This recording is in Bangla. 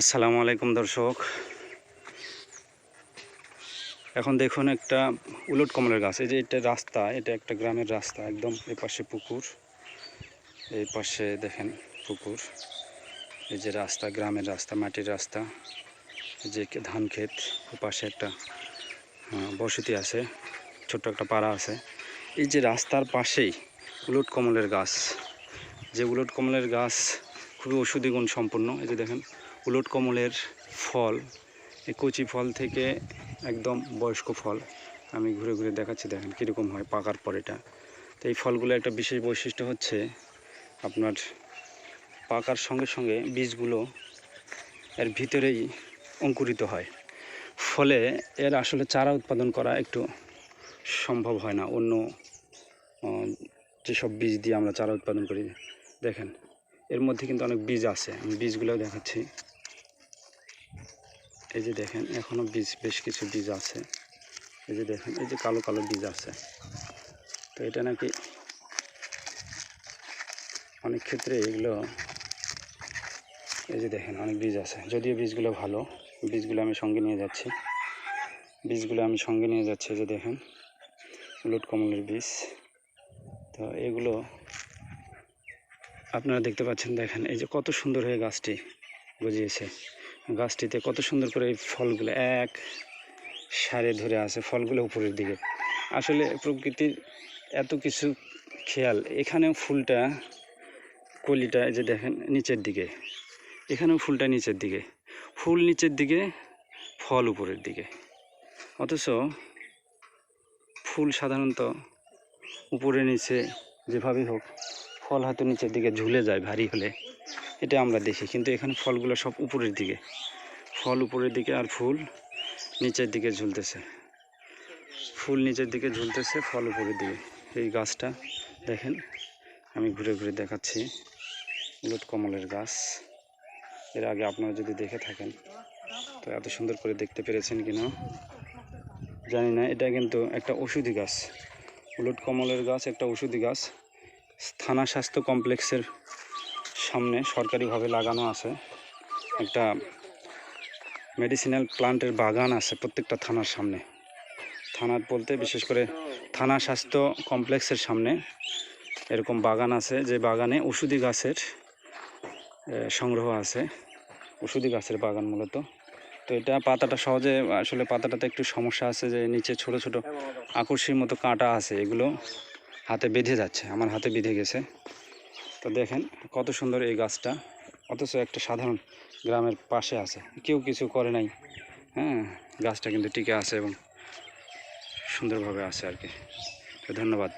আসসালামু আলাইকুম দর্শক। এখন দেখুন একটা উলট কমলের গাছ। এই যে এটা রাস্তা, এটা একটা গ্রামের রাস্তা, একদম এই পাশে পুকুর। এই পাশে দেখেন পুকুর। এই যে রাস্তা, গ্রামের রাস্তা, মাটির রাস্তা। যে ধান ক্ষেত পাশে একটা বসতি আছে, ছোট্ট একটা পাড়া আছে। এই যে রাস্তার পাশেই উলট কমলের গাছ। যে উলট কমলের গাছ খুবই ওষুধি গুণ সম্পন্ন। এই যে দেখেন, উলট কমলের ফল, এই কচি ফল থেকে একদম বয়স্ক ফল। আমি ঘুরে ঘুরে দেখাচ্ছি, দেখেন কীরকম হয় পাকার পর এটা। তো এই ফলগুলো একটা বিশেষ বৈশিষ্ট্য হচ্ছে আপনার পাকার সঙ্গে সঙ্গে বীজগুলো এর ভিতরেই অঙ্কুরিত হয়। ফলে এর আসলে চারা উৎপাদন করা একটু সম্ভব হয় না। অন্য যেসব বীজ দিয়ে আমরা চারা উৎপাদন করি, দেখেন। এর মধ্যে কিন্তু অনেক বীজ আছে। আমি বীজগুলো দেখাচ্ছি। এই যে দেখেন এখনও বীজ, বেশ কিছু বীজ আছে। এই যে দেখেন, এই যে কালো কালো বীজ আছে। তো এটা নাকি অনেক ক্ষেত্রে এগুলো, এই যে দেখেন, অনেক বীজ আছে। যদিও বীজগুলো ভালো, বীজগুলো আমি সঙ্গে নিয়ে যাচ্ছি। বীজগুলো আমি সঙ্গে নিয়ে যাচ্ছি, এই যে দেখেন উলট কমলের বীজ। তো এগুলো আপনারা দেখতে পাচ্ছেন, দেখেন, এই যে কত সুন্দর হয়ে গাছটি গজিয়েছে। গাছটিতে কত সুন্দর করে এই ফলগুলো এক সারে ধরে আছে, ফলগুলো উপরের দিকে। আসলে প্রকৃতির এত কিছু খেয়াল, এখানেও ফুলটা, কলিটা, এই যে দেখেন, নিচের দিকে। এখানেও ফুলটা নিচের দিকে। ফুল নিচের দিকে, ফল উপরের দিকে। অথচ ফুল সাধারণত উপরে, নিচে, যেভাবেই হোক ফল হয়তো নিচের দিকে ঝুলে যায় ভারী হলে, এটা আমরা দেখি। কিন্তু এখানে ফলগুলো সব উপরের দিকে। ফল উপরের দিকে আর ফুল নিচের দিকে ঝুলতেছে। ফুল নিচের দিকে ঝুলতেছে, ফল উপরের দিকে। এই গাছটা দেখেন, আমি ঘুরে ঘুরে দেখাচ্ছি। উলট কমলের গাছ। এর আগে আপনারা যদি দেখে থাকেন, তো এত সুন্দর করে দেখতে পেরেছেন কিনা জানি না, এটা কিন্তু একটা ওষুধি গাছ। উলট কমলের গাছ একটা ওষুধি গাছ। থানা স্বাস্থ্য কমপ্লেক্সের সামনে সরকারিভাবে লাগানো আছে। একটা মেডিসিনাল প্লান্টের বাগান আছে প্রত্যেকটা থানার সামনে। থানার বলতে বিশেষ করে থানা স্বাস্থ্য কমপ্লেক্সের সামনে এরকম বাগান আছে। যে বাগানে ওষুধি গাছের সংগ্রহ আছে। ওষুধি গাছের বাগান মূলত। তো এটা পাতাটা সহজে, আসলে পাতাটাতে একটু সমস্যা আছে যে নিচে ছোট ছোট আকর্ষীর মতো কাঁটা আছে এগুলো। হাতে বেঁধে যাচ্ছে, আমার হাতে বেঁধে গেছে। তো দেখেন কত সুন্দর এই গাছটা, অথচ একটা সাধারণ গ্রামের পাশে আছে। কেউ কিছু করে নাই হ্যাঁ গাছটা কিন্তু টিকে আছে এবং সুন্দরভাবে আছে আর কি। ধন্যবাদ।